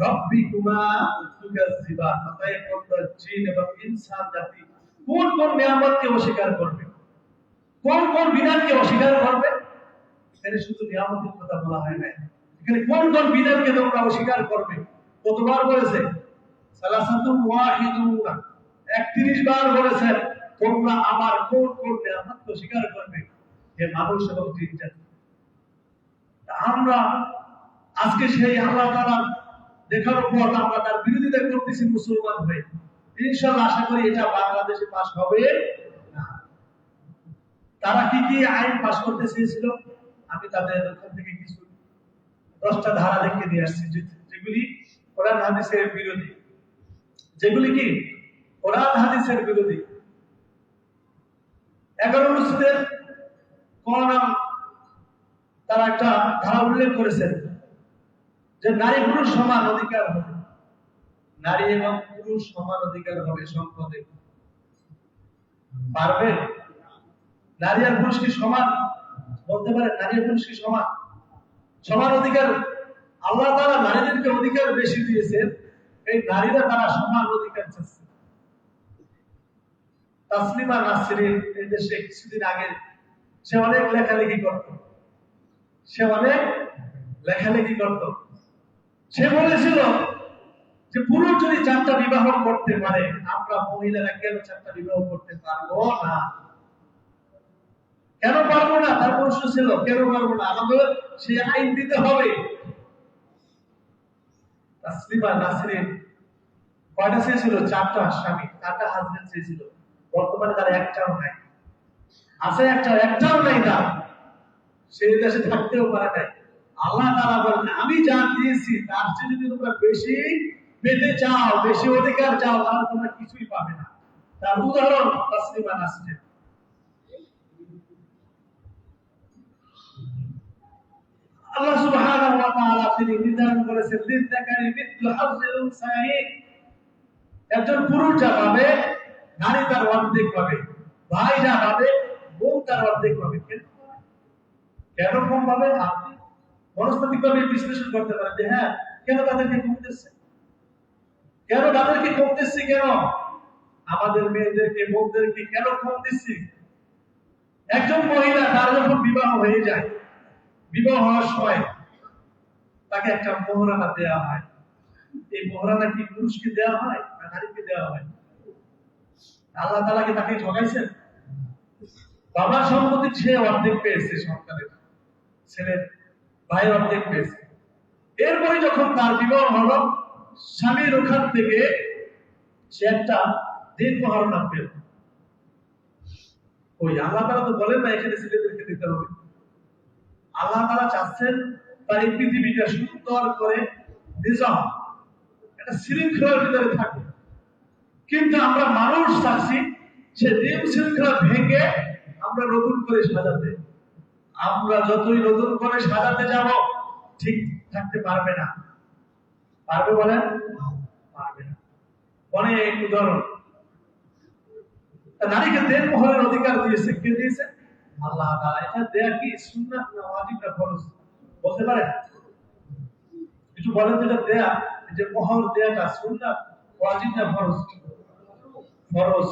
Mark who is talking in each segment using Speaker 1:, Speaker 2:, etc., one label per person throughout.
Speaker 1: রাব্বিকুমা তুকাজ্জিবান অতএব তোমরা জিন এবং ইনসান জাতি, কোন কোন নিয়ামতকে অস্বীকার করবে? কোন কোন বিধানকে অস্বীকার করবে? এখানে শুধু নিয়ামতের কথা বলা হয় না এখানে কোন কোন বিধানকে তোমরা অস্বীকার করবে? কতবার বলেছে? সালাসাতুন ওয়াহিদুনা। 31 বার বলেছেন তোমরা আমার কোন কোন নিয়ামতকে অস্বীকার করবে? হে মানুষ এবং জিন জাতি। আমরা আজকে সেই আল্লাহ তাআলা দেখার পর আমরা তার বিরোধিতা করতেছি মুসলমান হয়ে। ইনশাআল্লাহ আশা করি এটা বাংলাদেশে পাস হবে তারা কি কি আইন পাস করতে চেয়েছিল, আমি তাদের ওখান থেকে কিছু দশটা ধারা লিখে দিয়ে আসছি যেগুলি কোরআন হাদিসের বিরোধী। যেগুলি কি? কোরআন হাদিসের বিরোধী। এগারো অনুচ্ছেদের কোন তারা একটা ধারা উল্লেখ করেছেন। যে নারী পুরুষ সমান অধিকার হবে। নারী এবং পুরুষ সমান অধিকার হবে সম্পদে পারবে? নারী আর পুরুষ কি সমান? বলতে পারে নারী পুরুষ কি সমান? সমান অধিকার। আল্লাহ তারা নারীদেরকে অধিকার বেশি দিয়েছেন। এই নারীরা তারা সমান অধিকার চাচ্ছে। তাসলিমা নাসরিন এই দেশে কিছুদিন আগে সে অনেক লেখালেখি করত। সে অনেক লেখালেখি করত। সে বলেছিল যে পুরুষ যদি চারটা বিবাহ করতে পারে, আমরা মহিলারা কেন চারটা বিবাহ করতে পারব না? কেন পারব না? তার প্রশ্ন ছিল, কেন পারব না? আমাকে সে আইন দিতে হবে। কয়টা চেয়েছিল? চারটা স্বামী। চারটা হাজবেন্ড চেয়েছিল। বর্তমানে তার একটাও নাই। আছে একটা, একটাও নাই তার। সেই দেশে থাকতেও পারে নাই। আল্লাহ তাআলা বলেন, আমি যা দিয়েছি, তার চেয়ে যদি তোমরা বেশি পেতে চাও, বেশি অধিকার চাও, তাহলে তোমরা কিছুই পাবে না। তার উদাহরণ তাসলিমা আল্লাহ সুবহানাহু ওয়া তাআলা তিনি নির্ধারণ করেছেন একজন পুরুষ যা পাবে, নারী তার অর্ধেক পাবে, ভাই যা পাবে বোন তার অর্ধেক পাবে? কেন কম পাবে? আপনি মনস্তাত্ত্বিক ভাবে বিশ্লেষণ করতে পারেন যে হ্যাঁ কেন তাদেরকে কমতেছে? কেন তাদেরকে কমতেছে কেন? আমাদের মেয়েদেরকে, বোনদেরকে কেন কম দিচ্ছি একজন মহিলা তার যখন বিবাহ হয়ে যায়, বিবাহ হওয়ার সময় তাকে একটা মোহরানা দেওয়া হয়। এই মোহরানা কি পুরুষকে দেওয়া হয় না নারীকে দেওয়া হয়? আল্লাহ তালা কি তাকে ঠকাইছেন বাবার সম্পত্তি সে অর্ধেক পেয়েছে সরকারের ছেলের ভাই অর্ধেক পেয়েছে। এরপরে যখন তার বিবাহ হলো, স্বামীর ওখান থেকে সে একটা দিন মহারণা পেল ওই আল্লাহ তালা তো বলেন না, এখানে ছেলেদেরকে দিতে হবে। আল্লাহ তালা চাচ্ছেন তার এই পৃথিবীটা সুন্দর করে নিজাম, একটা শৃঙ্খলার ভিতরে থাকে কিন্তু আমরা মানুষ চাচ্ছি, সে নিয়ম শৃঙ্খলা ভেঙে আমরা নতুন করে সাজাতে। আমরা যতই নতুন করে সাজাতে যাব, ঠিক থাকতে পারবে না। পারবে বলেন? পারবে না। অনেক উদাহরণ। নারীকে দেন মহলের অধিকার দিয়েছে, কে দিয়েছে? আল্লাহ এটা দেয়া কি সুন্নাত না ফরজ? বলতে পারেন কিছু বলেন এটা দেয়া যে মোহর দেয়াটা সুন্নাত, ওয়াজিব ফরজ? ফরজ।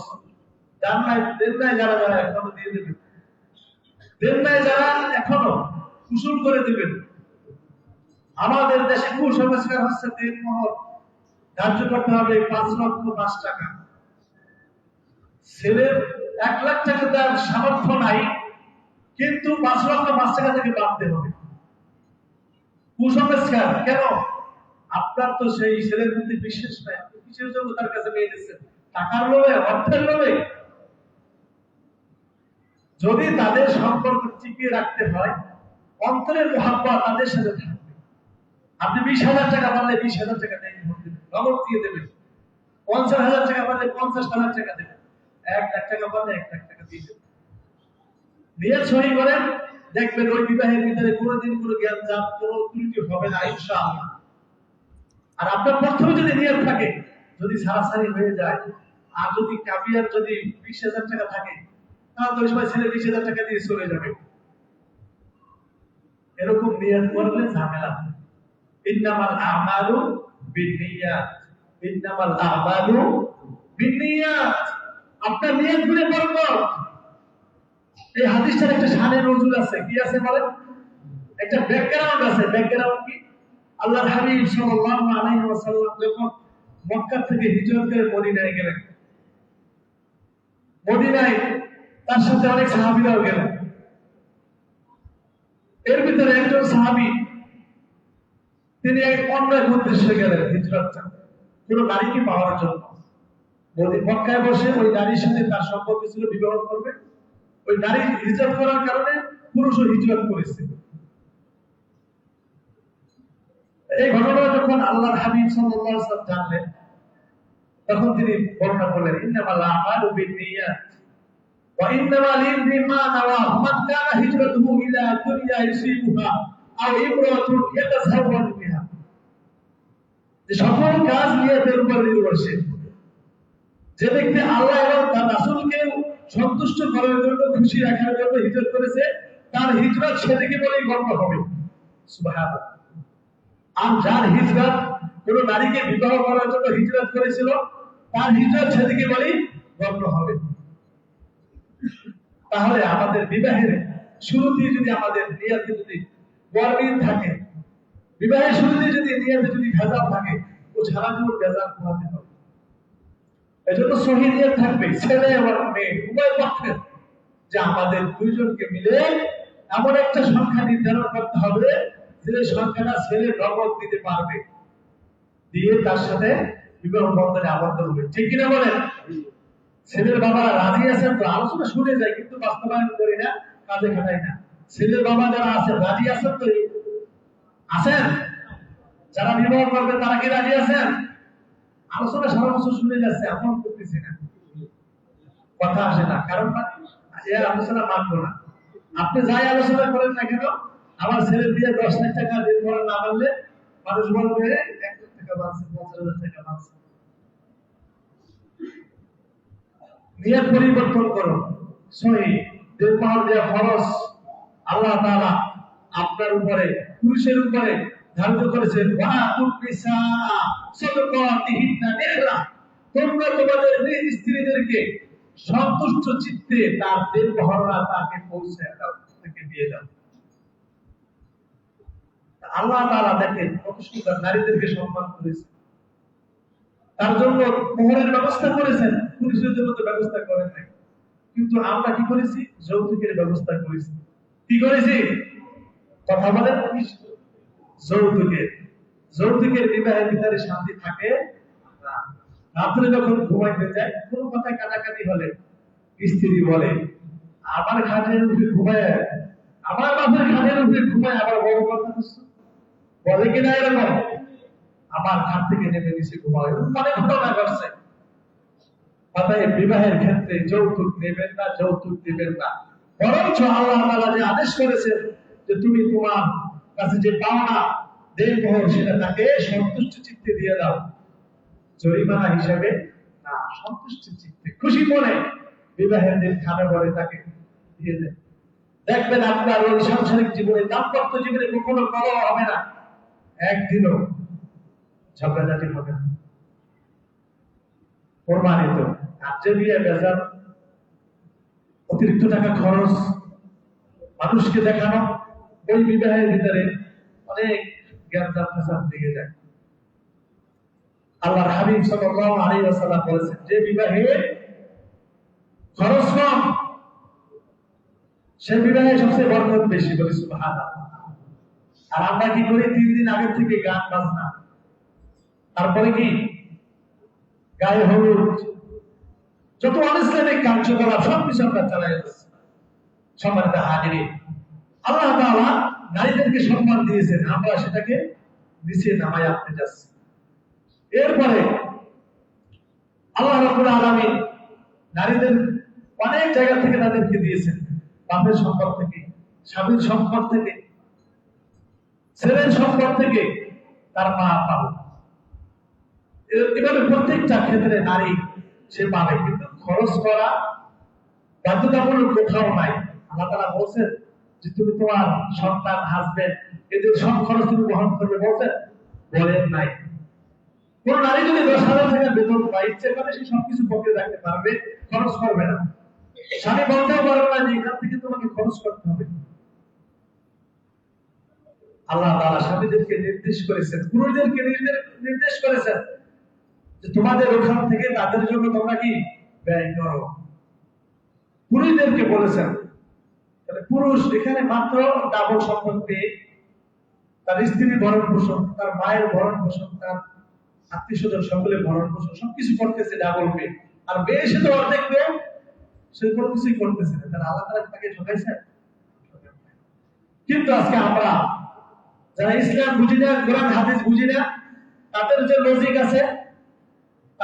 Speaker 1: নাই দেন নাই, যারা যারা, এখনও দিয়ে দেবেন যারা এখনও করে দিবেন। আমাদের দেশে কুসংস্কার হচ্ছে মোহর ধার্য করতে হবে পাঁচ লক্ষ পাঁচ টাকা। ছেলের এক লাখ টাকা তার সামর্থ্য নাই, কিন্তু পাঁচ লক্ষ পাঁচ টাকা থেকে বাঁধতে হবে। কুসংস্কার, কেন? আপনার তো সেই ছেলের প্রতি বিশ্বাস নাই। জন্য তার কাছে মেয়ে দিচ্ছেন? টাকার লোভে, অর্থের লোভে? যদি তাদের সম্পর্ক টিকিয়ে রাখতে হয়, অন্তরের মহাব্বা তাদের সাথে থাকবে। আপনি বিশ হাজার টাকা পারলে বিশ হাজার টাকা দেয় নগদ দিয়ে দেবে পঞ্চাশ হাজার টাকা পারলে পঞ্চাশ হাজার টাকা দেবে এক লাখ টাকা পারলে এক লাখ টাকা দিয়ে দেবে নিয়ে সহি করেন, দেখবেন ওই বিবাহের ভিতরে কোনোদিন কোনো জ্ঞান জাত, কোনো ত্রুটি হবে না, ইনশাআল্লাহ। আর আপনার প্রথমে যদি নিয়ত থাকে, যদি সারাসারি হয়ে যায়, আর যদি কাবিয়ার যদি বিশ হাজার টাকা থাকে তাহলে তো ওই সময় ছেলে বিশ হাজার টাকা দিয়ে চলে যাবে। এরকম নিয়ত করলে ঝামেলা ইন্নামাল আমালু বিনিয়াত। ইন্নামাল আমালু বিনিয়াত। আপনার নিয়তগুলো বরকত এই হাদিসটার একটা শানে নজুল আছে। কি আছে বলেন? একটা ব্যাকগ্রাউন্ড আছে। ব্যাকগ্রাউন্ড কি? আল্লাহর হাবিব সাল্লাল্লাহু আলাইহি ওয়াসাল্লাম যখন মক্কা থেকে হিজরত করে মদিনায় গেলেন, মদিনায় তার সাথে অনেক সাহাবীরাও গেলেন এর ভিতরে একজন সাহাবী, তিনি এক অন্য এক উদ্দেশ্যে গেলেন হিজরতটা কোন নারীকে পাওয়ার জন্য। মোদী মক্কায় বসে ওই নারীর সাথে তার সম্পর্ক ছিল, বিবাহ করবে। ওই নারী হিজরত করার কারণে পুরুষও হিজরত করেছে এই ঘটনা যখন আল্লাহর হাবিব সাল্লাল্লাহু আলাইহি জানলেন, তখন তিনি বর্ণনা করলেন, ইন্নামাল আমালু বিন্নিয়াত কানা হিজরাতুহু ইলা দুনিয়া ইউসিবুহা আও ইমরাতুন ইয়াতাসাওয়াজু সকল কাজ উপর নির্ভরশীল যে ব্যক্তি আল্লাহ এবং তার রাসূলকে সন্তুষ্ট করার জন্য, খুশি রাখার জন্য হিজরত করেছে, তার হিজরত সেদিকে বলেই গণ্য হবে। আর যার হিজরত কোন নারীকে বিবাহ করার জন্য হিজরত করেছিল, তার হিজরত সেদিকে বলেই হবে। তাহলে আমাদের বিবাহের শুরুতেই যদি আমাদের নিয়াতে যদি থাকে, বিবাহের যদি নিয়াতে যদি ভেজাল থাকে, ও ভেজাল হবে সহি নিয়ত থাকবে। ছেলে এবং মেয়ে, উভয় পক্ষের যে আমাদের দুইজনকে মিলে এমন একটা সংখ্যা নির্ধারণ করতে হবে যে সংখ্যাটা ছেলে নগদ দিতে পারবে। দিয়ে তার সাথে বিবাহ বন্ধনে আবদ্ধ হবে। ঠিক কিনা বলেন? ছেলের বাবারা রাজি আছেন তো আলোচনা শুনে যায় কিন্তু বাস্তবায়ন করি না, কাজে খাটাই না। ছেলের বাবা যারা আছেন রাজি আছেন তো? আছেন? যারা বিবাহ করবে, তারা কি রাজি আছেন? আলোচনা সারা বছর শুনে যাচ্ছে এমন করতেছি না। কথা আসে না, কারণ আলোচনা মানবো না। আপনি যাই আলোচনা করেন না কেন, আমার ছেলে দিয়ে দশ লাখ টাকা দিন না মানলে মানুষ বলবে, এক লাখ টাকা বাঁচছে পঞ্চাশ হাজার টাকা বাঁচছে নিয়ত পরিবর্তন করো। সহি। পাহাড় দেওয়া খরচ আল্লাহ তাআলা আপনার উপরে, পুরুষের উপরে ধার্য করেছেন। তোমরা তোমাদের নিজ স্ত্রীদেরকে সন্তুষ্ট চিত্তে তার দেড় পাহাড়া তাকে পৌঁছে দাও, তাকে দিয়ে দাও। আল্লাহ তাআলা দেখেন কত সুন্দর নারীদেরকে সম্মান করেছেন। তার জন্য মোহরের ব্যবস্থা করেছেন। পুলিশের জন্য তো ব্যবস্থা করেন নাই। কিন্তু আমরা কি করেছি? যৌতুকের ব্যবস্থা করেছি। কি করেছি? কথা বলেন যৌতুকের। যৌতুকের বিবাহের ভিতরে শান্তি থাকে রাত্রে যখন ঘুমাইতে যায় কাটাকাটি হলে? স্ত্রী বলে, আমার খাটের উপরে ঘুমায়। আমার বাপের খাটের উপরে ঘুমায়, আবার বড় কথা বলে কিনা এরকম? আমার ঘাট থেকে নেমে নিচে ঘুমায় অনেক ঘটনা ঘটছে। অতএব বিবাহের ক্ষেত্রে যৌতুক নেবেন না, যৌতুক দিবেন না। বরঞ্চ আল্লাহ তাআলা যে আদেশ করেছেন যে তুমি তোমার কাছে যে পাওনা দেহ সেটা তাকে সন্তুষ্ট চিত্তে দিয়ে দাও। জরিমানা হিসাবে না, সন্তুষ্ট চিত্তে খুশি মনে বিবাহের দিন খানা বলে তাকে দিয়ে দেন। দেখবেন আপনার ওই সাংসারিক জীবনে, দাম্পত্য জীবনে কখনো কলহ হবে না। একদিনও ঝগড়াঝাটি হবে না। প্রমাণিত। বেজার, অতিরিক্ত টাকা খরচ, মানুষকে দেখানো ওই বিবাহের ভিতরে অনেক জ্ঞান দিকে যায়। আল্লাহর হাবিব সাল্লাল্লাহু আলাইহি ওয়াসাল্লাম বলেছেন, যে বিবাহে খরচ কম, সে বিবাহে সবচেয়ে বরকত বেশি সুবহানাল্লাহ। আর আমরা কি করি? তিন দিন আগে থেকে গান বাজনা। তারপরে কি? গায়ে হলুদ যত অনিসলামিক কার্যকলাপ সব কিছু আমরা চালাই সম্মানিত হাজিরি আল্লাহ তাআলা নারীদেরকে সম্মান দিয়েছেন। আমরা সেটাকে নিচে নামায় আনতে যাচ্ছি। এরপরে আল্লাহ রাব্বুল আলামিন নারীদের অনেক জায়গা থেকে তাদেরকে দিয়েছেন। বাপের সম্পদ থেকে, স্বামীর সম্পদ থেকে, ছেলের সম্পদ থেকে তার মা পাবে। এভাবে প্রত্যেকটা ক্ষেত্রে নারী সে পাবে, কিন্তু খরচ করা বাধ্যতামূলক কোথাও নাই। আল্লাহ তারা বলছেন যে তুমি তোমার সন্তান হাজবেন্ড এদের সব খরচ তুমি বহন করবে। বলছেন, বলেন নাই। কোন নারী যদি দশ হাজার টাকা বেতন পায় ইচ্ছে করে সে সবকিছু পকেটে রাখতে পারবে, খরচ করবে না। স্বামী বলতেও পারবে না যে এখান থেকে তোমাকে খরচ করতে হবে। আল্লাহ তাআলা স্বামীদেরকে নির্দেশ করেছেন, পুরুষদেরকে নির্দেশ করেছেন যে তোমাদের ওখান থেকে তাদের জন্য তোমরা কি ব্যয় করো। পুরুষদেরকে বলেছেন পুরুষ এখানে মাত্র ডাবল সম্পদ পেয়ে তার স্ত্রীর ভরণ পোষণ তার মায়ের ভরণ পোষণ তার আত্মীয় স্বজন সকলের ভরণ পোষণ সবকিছু করতেছে ডাবল পেয়ে আর মেয়ে সে তো অর্ধেক পেয়ে, সে কোনো কিছুই করতেছে না। তাহলে আল্লাহ তারা তাকে ঠকাইছে? কিন্তু আজকে আমরা যারা ইসলাম বুঝি না, কোরআন, হাদিস বুঝি না, তাদের যে লজিক আছে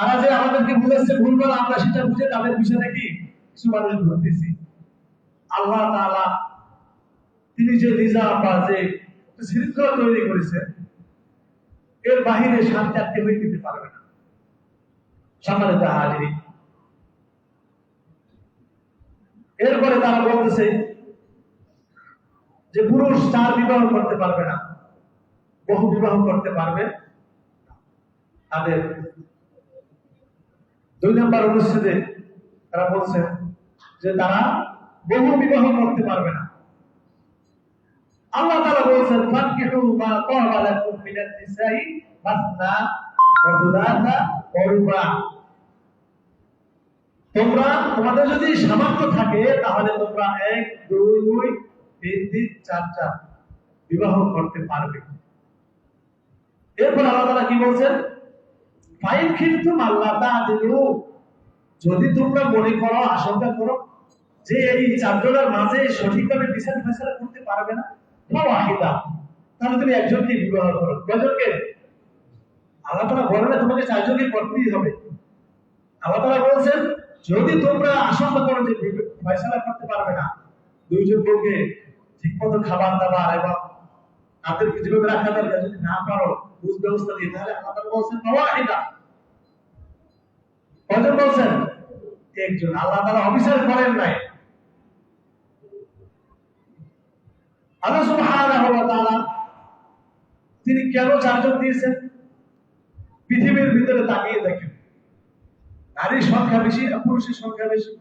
Speaker 1: তারা যে আমাদেরকে বুঝাচ্ছে ভুলভাল আমরা সেটা বুঝে তাদের বিষয়ে কি? কিছু মানুষ ধরতেছি আল্লাহ তাআলা তিনি যে নিজাম বা যে শৃঙ্খলা তৈরি করেছেন এর বাহিরে শান্তি আর কেউই দিতে পারবে না। সম্মানিত হাজিরি এরপরে তারা বলতেছে যে পুরুষ চার বিবাহ করতে পারবে না, বহু বিবাহ করতে পারবে তাদের দুই নম্বর অনুচ্ছেদে তারা বলছেন যে তারা বহু বিবাহ করতে পারবে না। আল্লাহ তাআলা বলছেন ফানকিহু মা তাবা লাকুম মিনান নিসাই মাসনা ওয়া রুবা তোমরা, তোমাদের যদি সামর্থ্য থাকে, তাহলে তোমরা এক, দুই দুই, তিন তিন, চার চার বিবাহ করতে পারবে। এরপর আল্লাহ তারা কি বলছেন? ফাইন কিন্তু আল্লাহ তাআদিলু যদি তোমরা মনে করো, আশঙ্কা করো, যে এই চারজনের মাঝে সঠিকভাবে বিচার ফেসলা করতে পারবে না ওয়াহিদা, তাহলে তুমি একজনকে বিবাহ করো। কয়জনকে? আল্লাহ তাআলা বলে না, তোমাকে চারজনকে করতেই হবে। আল্লাহ তাআলা বলছেন, যদি তোমরা আশঙ্কা করো যে ফয়সালা করতে পারবে না, দুইজন বউকে ঠিকমতো খাবার দাবার এবং তাদেরকে যেভাবে রাখা দরকার, যদি না পারো বুঝ ব্যবস্থা দিয়ে তাহলে বলছেন কয়জন বলছেন একজন আল্লাহ করেন নাই আল্লাহ সুবহানাহু ওয়া তাআলা তিনি কেন চারজন দিয়েছেন পৃথিবীর ভিতরে তাকিয়ে দেখেন নারীর সংখ্যা বেশি না পুরুষের সংখ্যা বেশি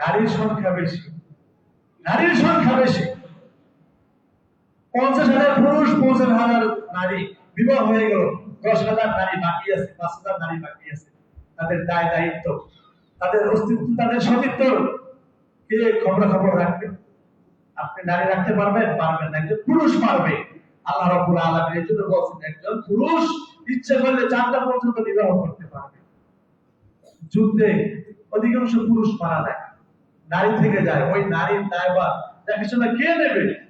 Speaker 1: নারীর সংখ্যা বেশি, নারীর সংখ্যা বেশি। পঞ্চাশ হাজার পুরুষ, পঞ্চাশ হাজার নারী। বিবাহ হয়ে গেল। দশ হাজার নারী বাকি আছে, পাঁচ হাজার নারী বাকি আছে। তাদের দায় দায়িত্ব, তাদের অস্তিত্ব, তাদের সতীত্ব। কে খবর খবর রাখবে? আপনি নারী রাখতে না। একজন পুরুষ পারবে। আল্লাহ রাব্বুল আলামিন এই জন্য বলছেন, একজন পুরুষ ইচ্ছে করলে চারটা পর্যন্ত বিবাহ করতে পারবে। যুদ্ধে অধিকাংশ পুরুষ মারা যায়। নারী থেকে যায়। ওই নারীর দায়ভার দেখাশোনা কে নেবে?